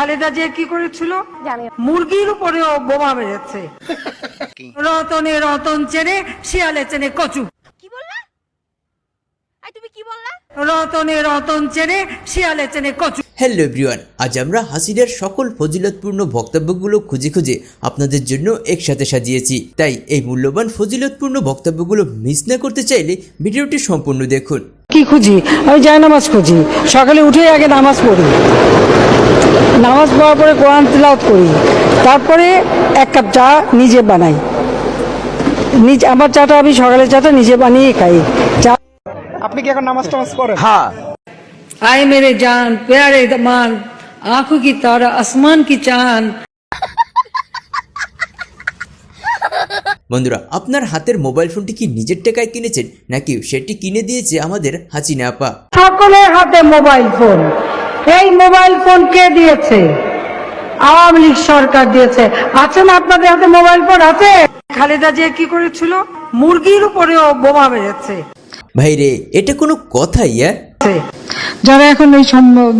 খালেদা জিয়া কি করেছিল। মুরগির উপরেও বোমা মেরেছে রতনে রতন চেনে শিয়ালে চেনে কচু। কি বললা? তুমি কি বললা? রতনে রতন চেনে শিয়ালে চেনে কচু। হ্যালো এভরিওয়ান আজ আমরা হাসিনার সকল ফজিলতপূর্ণ বক্তব্যগুলো খুঁজে খুঁজে আপনাদের জন্য একসাথে সাজিয়েছি। তাই এই মূল্যবান ফজিলতপূর্ণ বক্তব্যগুলো মিস না করতে চাইলে ভিডিওটি সম্পূর্ণ দেখুন। কি খুঁজি? আমি জায়নামাজ খুঁজি। সকালে উঠে আগে নামাজ পড়ি। নামাজ পড়ার পরে কোরআন তিলাওত করি। তারপরে এক কাপ চা নিজে বানাই। নিজ আমার চাটা আমি সকালের চাটা নিজে বানিয়ে খাই। চা আপনি কি এখন নামাজ টামাজ পড়েন? হ্যাঁ। আয় মেরে জান প্যারে দমান আঁখো কি তারা আসমান কি চান? বন্ধুরা আপনার হাতের মোবাইল ফোনটি কি নিজের টাকায় কিনেছেন? নাকি সেটি কিনে দিয়েছে আমাদের হাসিনা আপা? সকলের হাতে মোবাইল ফোন। এই মোবাইল ফোন কে দিয়েছে? আওয়ামী লীগ সরকার দিয়েছে। আছে না আপনাদের হাতে মোবাইল ফোন আছে? খালেদা জিয়া কি করেছিল? মুরগির উপরেও বোমা মেরেছে ভাইরে এটা কোনো কথাই হ্যাঁ যারা এখন এই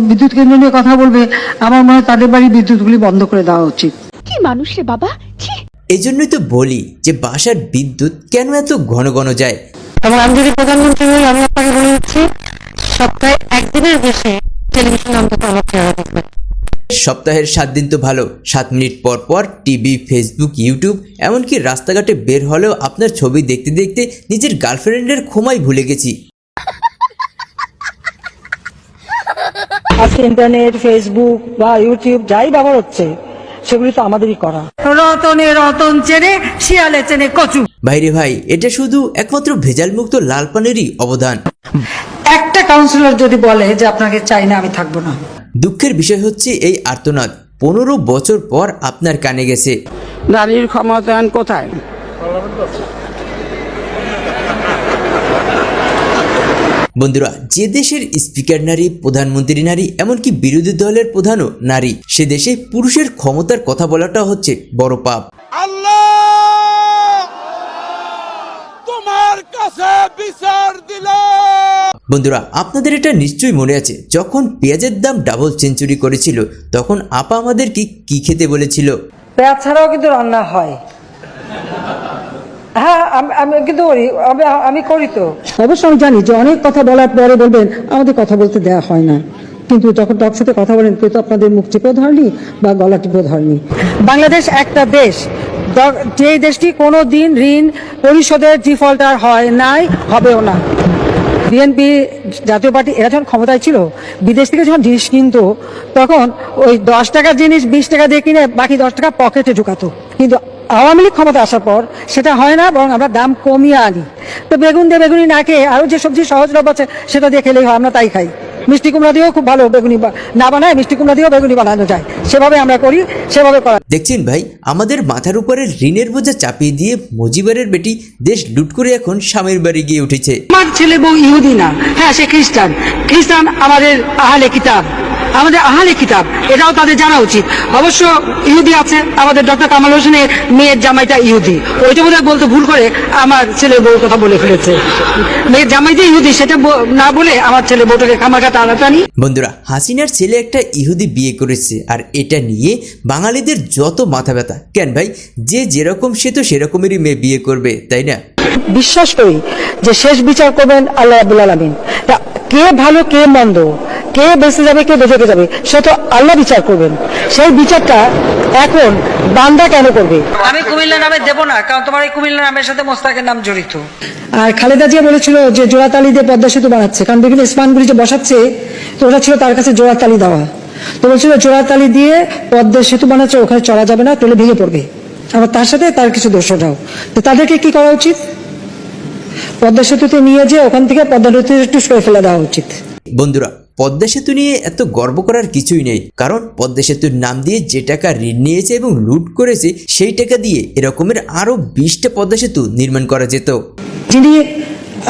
বিদ্যুৎ কেন্দ্র নিয়ে কথা বলবে আমার মনে হয় তাদের বাড়ি বিদ্যুৎগুলি বন্ধ করে দেওয়া উচিত। কি মানুষ রে বাবা? ছি এই জন্যই তো বলি যে বাসার বিদ্যুৎ কেন এত ঘন ঘন যায়? এবং আমি যদি প্রধানমন্ত্রী হই আমি আপনাকে বলে দিচ্ছি সপ্তাহে একদিনের বেশি টেলিভিশন অন্তত আমার চেহারা দেখবেন। সপ্তাহের সাত দিন তো ভালো সাত মিনিট পর পর টিভি ফেসবুক ইউটিউব এমনকি রাস্তাঘাটে বের হলেও আপনার ছবি দেখতে দেখতে নিজের গার্লফ্রেন্ডের ক্ষমাই ভুলে গেছি। আজকে ইন্টারনেট ফেসবুক বা ইউটিউব যাই ব্যবহার হচ্ছে সেগুলি তো আমাদেরই করা। রতনে রতন চেনে শিয়ালে চেনে কচু। ভাইরে ভাই এটা শুধু একমাত্র ভেজাল মুক্ত লাল পানেরই অবদান। একটা কাউন্সিলর যদি বলে যে আপনাকে চাই না আমি থাকব না। দুঃখের বিষয় হচ্ছে এই আর্তনাদ পনেরো বছর পর আপনার কানে গেছে। নারীর ক্ষমতায়ন কোথায়? বন্ধুরা যে দেশের স্পিকার নারী প্রধানমন্ত্রী নারী এমনকি বিরোধী দলের প্রধানও নারী সে দেশে পুরুষের ক্ষমতার কথা বলাটা হচ্ছে বড় পাপ। আল্লাহ! তোমার কাছে বিচার দিলাম বন্ধুরা আপনাদের এটা নিশ্চয়ই মনে আছে যখন পেঁয়াজের দাম ডাবল সেঞ্চুরি করেছিল তখন আপা আমাদের কি কি খেতে বলেছিল? পেঁয়াজ ছাড়াও কিন্তু রান্না হয়। হ্যাঁ আমি- আমি কিন্তু করি আমি আমি করি তো। অবশ্য আমি জানি যে অনেক কথা বলার পরে বলবেন আমাদের কথা বলতে দেওয়া হয় না। কিন্তু যখন টক সাথে কথা বলেন কেউ তো আপনাদের মুখ টিপেও ধরেনি বা গলা টিপেও ধরেনি? বাংলাদেশ একটা দেশ। যেই দেশটি কোনো দিন ঋণ পরিশোধের ডিফল্টার হয় নাই হবেও না। বিএনপি জাতীয় পার্টি এরা যখন ক্ষমতায় ছিল বিদেশ থেকে যখন জিনিস কিনতো তখন ওই দশ টাকার জিনিস বিশ টাকা দিয়ে কিনে বাকি দশ টাকা পকেটে ঢুকাতো। কিন্তু আওয়ামী লীগ ক্ষমতা আসার পর সেটা হয় না বরং আমরা দাম কমিয়ে আনি। তো বেগুন দিয়ে বেগুনি না খেয়ে আরও যে সবজি সহজলভ্য আছে সেটা দিয়ে খেলেই হয় আমরা তাই খাই। মিষ্টি কুমড়া দিয়েও খুব ভালো বেগুনি না বানায় মিষ্টি কুমড়া দিয়েও বেগুনি বানানো যায়। সেভাবে আমরা করি সেভাবে করা দেখছেন ভাই আমাদের মাথার উপরে ঋণের বোঝা চাপিয়ে দিয়ে মজিবারের বেটি দেশ লুট করে এখন স্বামীর বাড়ি গিয়ে উঠেছে। আমার ছেলে বউ ইহুদি না। হ্যাঁ সে খ্রিস্টান। খ্রিস্টান আমাদের আহালে কিতাব। আমাদের আহালে কিতাব এটাও তাদের জানা উচিত। অবশ্য ইহুদি আছে আমাদের ডক্টর কামাল হোসেনের মেয়ের জামাইটা ইহুদি। ওইটা বোধহয় বলতে ভুল করে আমার ছেলে বউর কথা বলে ফেলেছে। মেয়ের জামাই যে ইহুদি সেটা না বলে আমার ছেলে বউটাকে খামাখা টানাটানি। বন্ধুরা হাসিনার ছেলে একটা ইহুদি বিয়ে করেছে আর এটা নিয়ে বাঙালিদের যত মাথা ব্যথা। কেন ভাই? যে যেরকম সে তো সেরকমেরই মেয়ে বিয়ে করবে তাই না? বিশ্বাস করি যে শেষ বিচার করবেন আল্লাহ আবুল আলমিন। তা কে ভালো কে মন্দ? কে বেঁচে যাবে কে বেঁচে যাবে সে তো আল্লাহ বিচার করবেন। সেই বিচারটা এখন বান্দা কেন করবে? আমি কুমিল্লা নামে দেব না কারণ তোমার এই কুমিল্লা নামের সাথে মোস্তাকের নাম জড়িত। আর খালেদা জিয়া বলেছিল যে জোড়াতালি দিয়ে পদ্মা সেতু বানাচ্ছে কারণ বিভিন্ন স্পানগুলি যে বসাচ্ছে তো ওটা ছিল তার কাছে জোড়াতালি দেওয়া। তো বলছিল জোড়াতালি দিয়ে পদ্মা সেতু বানাচ্ছে ওখানে চলা যাবে না টলে ভেঙে পড়বে। আবার তার সাথে তার কিছু দোষরাও তো তাদেরকে কি করা উচিত? পদ্মা সেতুতে নিয়ে যে ওখান থেকে পদ্মা নদীতে একটু সরে ফেলে দেওয়া উচিত। বন্ধুরা পদ্মা সেতু নিয়ে এত গর্ব করার কিছুই নেই। কারণ পদ্মা সেতুর নাম দিয়ে যে টাকা ঋণ নিয়েছে এবং লুট করেছে সেই টাকা দিয়ে এরকমের আরও বিশটা পদ্মা সেতু নির্মাণ করা যেত। যিনি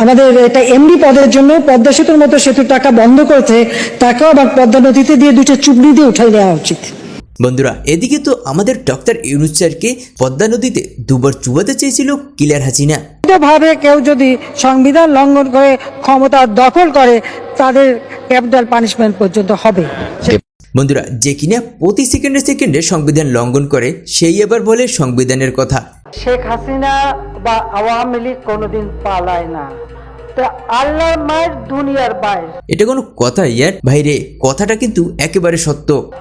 আমাদের এটা এমডি পদের জন্য পদ্মা সেতুর মতো সেতুর টাকা বন্ধ করেছে তাকেও আবার পদ্মা নদীতে দিয়ে দুটো চুবড়ি দিয়ে উঠাই দেওয়া উচিত। বন্ধুরা এদিকে তো আমাদের ডক্টর ইউনুস স্যারকে পদ্মা নদীতে দুবার চুবাতে চেয়েছিল কিলার হাসিনা। ভাবে কেউ যদি সংবিধান লঙ্ঘন করে ক্ষমতা দখল করে তাদের ক্যাপিটাল পানিশমেন্ট পর্যন্ত হবে। বন্ধুরা যে কিনা প্রতি সেকেন্ডে সেকেন্ডে সংবিধান লঙ্ঘন করে সেই আবার বলে সংবিধানের কথা। শেখ হাসিনা বা আওয়ামী লীগ কোনোদিন পালায় না। তা আল্লাহর মায়ের দুনিয়ার বাইরে। এটা কোনো কথা ইয়ার? ভাইরে কথাটা কিন্তু একেবারে সত্য।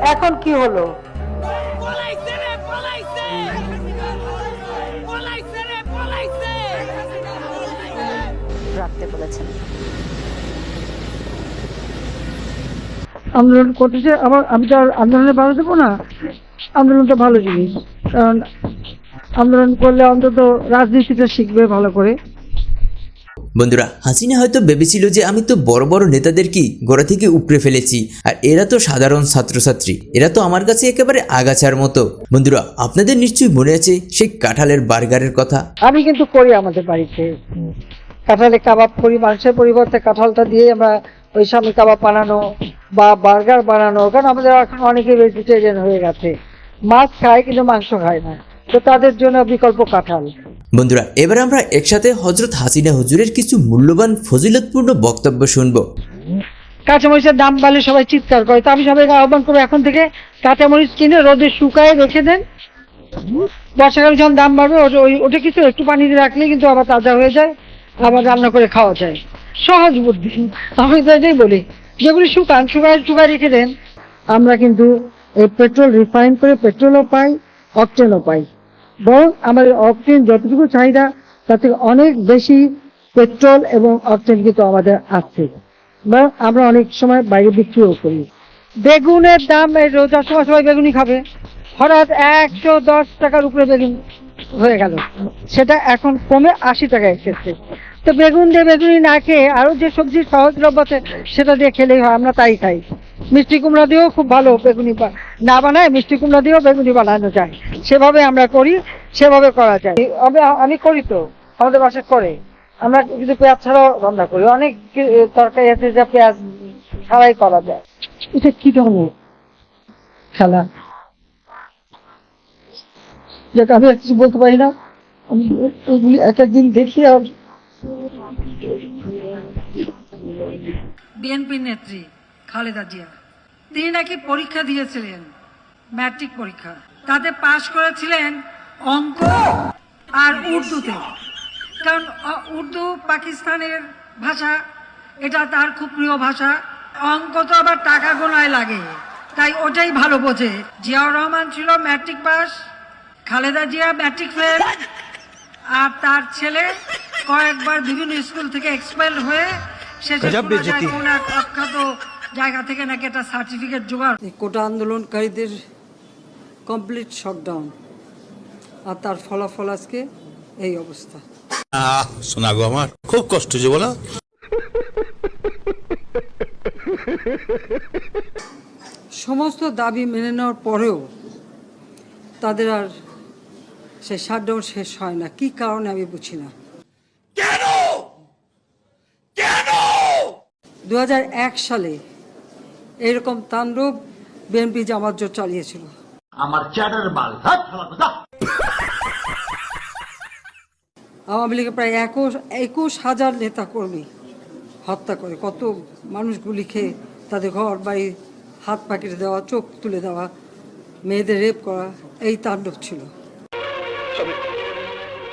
এখন কি হলো? রাখতে বলেছেন। আন্দোলন করতেছে আবার আমি তো আর আন্দোলনে বাধা দেবো না। আন্দোলনটা ভালো জিনিস কারণ আন্দোলন করলে অন্তত রাজনীতিটা শিখবে ভালো করে। বন্ধুরা হাসিনা হয়তো ভেবেছিল যে আমি তো বড় বড় নেতাদের কি গোড়া থেকে উপড়ে ফেলেছি আর এরা তো সাধারণ ছাত্রছাত্রী এরা তো আমার কাছে একেবারে আগাছার মতো। বন্ধুরা আপনাদের নিশ্চয়ই মনে আছে সেই কাঁঠালের বার্গারের কথা? আমি কিন্তু করি আমাদের বাড়িতে। কাঁঠালে কাবাব করি মাংসের পরিবর্তে কাঁঠালটা দিয়ে আমরা ওই স্বামী কাবাব বানানো বা বার্গার বানানো কারণ আমাদের এখন অনেকে ভেজিটেরিয়ান হয়ে গেছে। মাছ খায় কিন্তু মাংস খায় না। তো তাদের জন্য বিকল্প কাঁঠাল। বন্ধুরা এবার আমরা একসাথে হজরত হাসিনা হুজুরের কিছু মূল্যবান ফজিলতপূর্ণ বক্তব্য শুনব। কাঁচামরিচের দাম বাড়লে সবাই চিৎকার করে। তো আমি সবাইকে আহ্বান করব এখন থেকে কাঁচামরিচ কিনে রোদে শুকায় রেখে দেন। বর্ষাকালে যখন দাম বাড়বে ওটা- কিছু একটু পানি দিয়ে রাখলে কিন্তু আবার তাজা হয়ে যায়। আবার রান্না করে খাওয়া যায়। সহজ বুদ্ধি। আমি তো এটাই বলি, যেগুলি শুকান, শুকায় শুকায় রেখে দেন। আমরা কিন্তু এই পেট্রোল রিফাইন করে পেট্রোলও পাই অকটেনও পাই। বরং আমাদের অকটেন যতটুকু চাহিদা, তার থেকে অনেক বেশি পেট্রোল এবং অকটেন কিন্তু আমাদের আছে। বা আমরা অনেক সময় বাইরে বিক্রিও করি। বেগুনের দাম এই রোজার সময় সবাই বেগুনি খাবে। হঠাৎ একশো দশ টাকার উপরে বেগুন। হয়ে গেল। সেটা এখন কমে আশি টাকা এসেছে। তো বেগুন দিয়ে বেগুনি না খেয়ে আরও যে সবজি সহজলভ্য আছে সেটা দিয়ে খেলেই হয়, আমরা তাই খাই। মিষ্টি কুমড়া দিয়েও খুব ভালো বেগুনি না বানায়, মিষ্টি কুমড়া দিয়েও বেগুনি বানানো যায়। সেভাবে আমরা করি, সেভাবে করা যায়। আমি আমি করি তো, আমাদের বাসায় করে। আমরা কিন্তু পেঁয়াজ ছাড়াও রান্না করি। অনেক তরকারি আছে যা পেঁয়াজ ছাড়াই করা যায়। এটা কি ধরনের? খেলা যাক, আমি আর কিছু বলতে পারি না। আমি ওগুলি এক একদিন দেখি আর বিএনপি নেত্রী খালেদা জিয়া, তিনি নাকি পরীক্ষা দিয়েছিলেন, ম্যাট্রিক পরীক্ষা। তাতে পাশ করেছিলেন অঙ্ক আর উর্দুতে। কারণ উর্দু পাকিস্তানের ভাষা, এটা তার খুব প্রিয় ভাষা। অঙ্ক তো আবার টাকা গোনায় লাগে, তাই ওটাই ভালো বোঝে। জিয়াউর রহমান ছিল matric pass Khaleda Zia matric fail আর তার ছেলে কয়েকবার বিভিন্ন স্কুল থেকে এক্সপেল হয়ে শেষে কোনো এক অখ্যাত জায়গা থেকে নাকি একটা সার্টিফিকেট জোগাড়। এই কোটা আন্দোলনকারীদের কমপ্লিট শটডাউন আর তার ফলাফল আজকে এই অবস্থা। শোনা গো আমার খুব কষ্ট যে বলো। সমস্ত দাবি মেনে নেওয়ার পরেও তাদের আর সে শাটডাউন শেষ হয় না। কি কারণে আমি বুঝি না। কেন? কেন? দু হাজার এক সালে এরকম তাণ্ডব বিএনপি জামাত জোট চালিয়েছিল। আমার চ্যাটার মাল আওয়ামী লীগের প্রায় একুশ একুশ হাজার নেতা কর্মী হত্যা করে। কত মানুষ গুলি খেয়ে তাদের ঘর বাড়ি হাত পাকিয়ে দেওয়া চোখ তুলে দেওয়া মেয়েদের রেপ করা এই তাণ্ডব ছিল।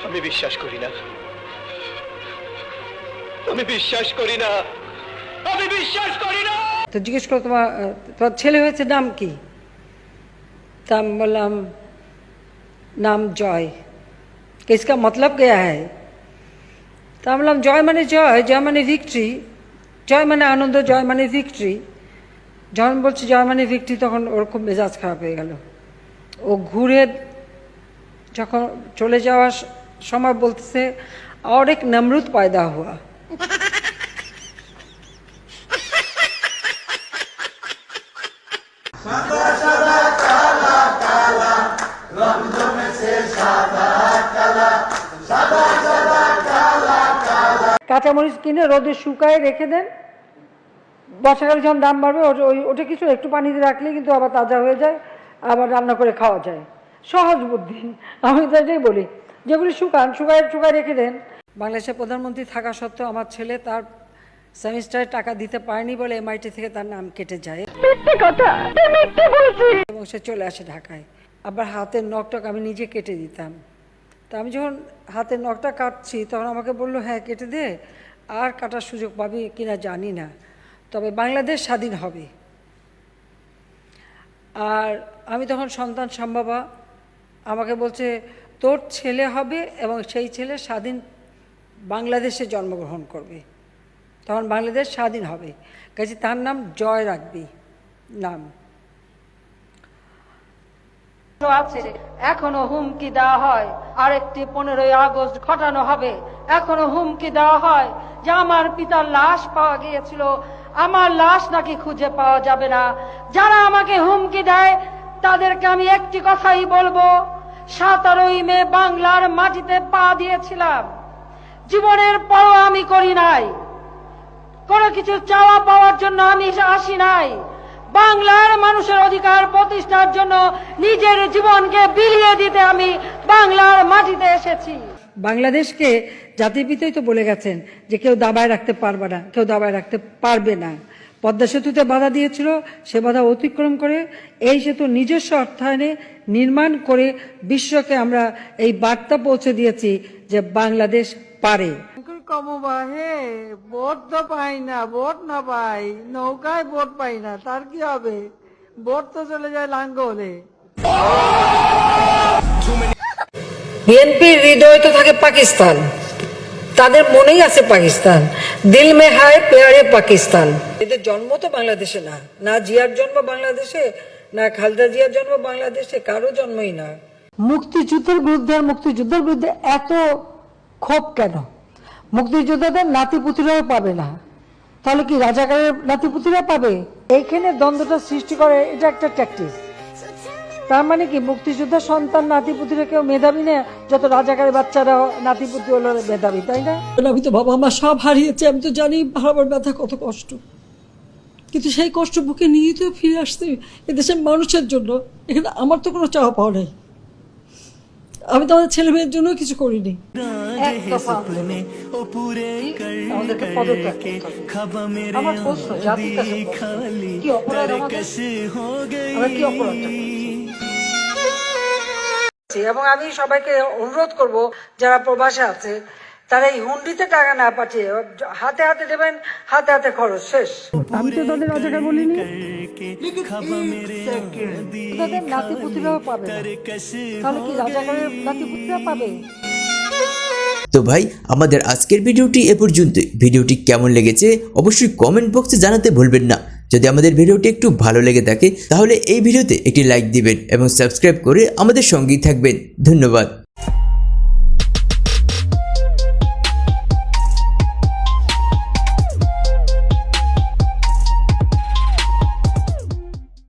আমি বিশ্বাস করি না আমি বিশ্বাস করি না আমি বিশ্বাস করি না তো জিজ্ঞেস করো তোমার আহ, তোমার ছেলে হয়েছে নাম কি তা আমি বললাম নাম জয় इसका मतलब क्या है তা আমি বললাম জয় মানে জয় জয় মানে ভিক্টরি জয় মানে আনন্দ জয় মানে ভিক্টরি যখন বলছি জয় মানে ভিক্টরি তখন ওর খুব মেজাজ খারাপ হয়ে গেল ও ঘুরে যখন চলে যাওয়ার সময় বলতেছে আর এক নমরুদ পয়দা হওয়া কাঁচামরিচ কিনে রোদে শুকায় রেখে দেন। বর্ষাকালে যখন দাম বাড়বে ওই, ওটা কিছু একটু পানিতে রাখলে কিন্তু আবার তাজা হয়ে যায়, আবার রান্না করে খাওয়া যায়। সহজ বুদ্ধি। আমি তো এটাই বলি যেগুলি শুকান শুকায় শুকায় রেখে দেন। বাংলাদেশের প্রধানমন্ত্রী থাকা সত্ত্বেও আমার ছেলে তার সেমিস্টারে টাকা দিতে পারেনি বলে এমআইটি থেকে তার নাম কেটে যায়। এবং সে চলে আসে ঢাকায়। আবার হাতের নখটক আমি নিজে কেটে দিতাম। তা আমি যখন হাতের নখটা কাটছি তখন আমাকে বলল হ্যাঁ কেটে দে। আর কাটার সুযোগ পাবি কিনা জানি না। তবে বাংলাদেশ স্বাধীন হবে। আর আমি তখন সন্তান সম্ভাবা আমাকে বলছে, তোর ছেলে হবে এবং সেই ছেলে স্বাধীন বাংলাদেশে জন্মগ্রহণ করবে। তখন বাংলাদেশ স্বাধীন হবে। কাজে তার নাম জয় রাখবি নাম। আছে, এখনও হুমকি দেওয়া হয়। আরেকটি পনেরোই আগস্ট ঘটানো হবে। এখনও হুমকি দেওয়া হয় যে আমার পিতার লাশ পাওয়া গিয়েছিল। আমার লাশ নাকি খুঁজে পাওয়া যাবে না। যারা আমাকে হুমকি দেয়, তাদেরকে আমি একটি কথাই বলব সাতারোই মে বাংলার মাটিতে পা দিয়েছিলাম। জীবনের পরও আমি করি নাই। কোনো কিছু চাওয়া পাওয়ার জন্য আমি আসি নাই। বাংলার মানুষের অধিকার প্রতিষ্ঠার জন্য নিজের জীবনকে বিলিয়ে দিতে আমি বাংলার মাটিতে এসেছি। বাংলাদেশকে জাতিপিতাই তো বলে গেছেন যে কেউ দাবায় রাখতে পারবে না, কেউ দাবায় রাখতে পারবে না। পদ্মা সেতুতে বাধা দিয়েছিল সে বাধা অতিক্রম করে। এই সেতু নিজস্ব অর্থায়নে নির্মাণ করে বিশ্বকে আমরা এই বার্তা পৌঁছে দিয়েছি যে বাংলাদেশ পারে। কমবা হে ভোট তো পাই না ভোট না পাই নৌকায় ভোট পাই না তার কি হবে? ভোট তো চলে যায় লাঙ্গলে। বিএনপির হৃদয় তো থাকে পাকিস্তান তাদের মনেই আছে পাকিস্তান। দিল মে হায় প্লেয়ারে পাকিস্তান। এদের জন্ম তো বাংলাদেশে না। না জিয়ার জন্ম বাংলাদেশে, না খালদা জিয়ার জন্ম বাংলাদেশে, কারও জন্মই না। মুক্তিযুদ্ধের বিরুদ্ধে আর মুক্তিযুদ্ধের বিরুদ্ধে এত ক্ষোভ কেন? মুক্তিযোদ্ধাদের নাতিপুতিরাও পাবে না। তাহলে কি রাজাকারের নাতিপুতিরা পাবে? এইখানে দ্বন্দ্বটা সৃষ্টি করে, এটা একটা ট্যাকটিস তার মানে কি মুক্তিযোদ্ধার সন্তান নাতিপুতিরা কেউ মেধাবী না? যত রাজাকারের বাচ্চারা নাতিপুতি হলো মেধাবী তাই না? আমি তো বাবা মা সব হারিয়েছে আমি তো জানি হারাবার ব্যথা কত কষ্ট। কিন্তু সেই কষ্ট বুকে নিয়ে তো ফিরে আসতে এদেশের মানুষের জন্য। এখানে আমার তো কোনো চাওয়া পাওয়া নেই। আমি তো আমাদের ছেলে মেয়ের জন্য কিছু করিনি। আমার প্রশ্ন জাতির কাছে কি? অপরাধ আমাদের? কি অপরাধটা করেছি? এবং আমি সবাইকে অনুরোধ করব যারা প্রবাসে আছে তারা এই হুন্ডিতে টাকা না পাঠিয়ে হাতে হাতে দেবেন হাতে হাতে খরচ শেষ। আমি তো তাদের রাজাকার বলিনি। তাদের নাতিপুতিরাও পাবে না। তাহলে কি রাজাকারের নাতিপুতিরা পাবে? তো ভাই আমাদের আজকের ভিডিওটি এ পর্যন্তই। ভিডিওটি কেমন লেগেছে অবশ্যই কমেন্ট বক্সে জানাতে ভুলবেন না। যদি আমাদের ভিডিওটি একটু ভালো লেগে থাকে, তাহলে এই ভিডিওতে একটি লাইক দিবেন এবং সাবস্ক্রাইব করে আমাদের সঙ্গেই থাকবেন। ধন্যবাদ।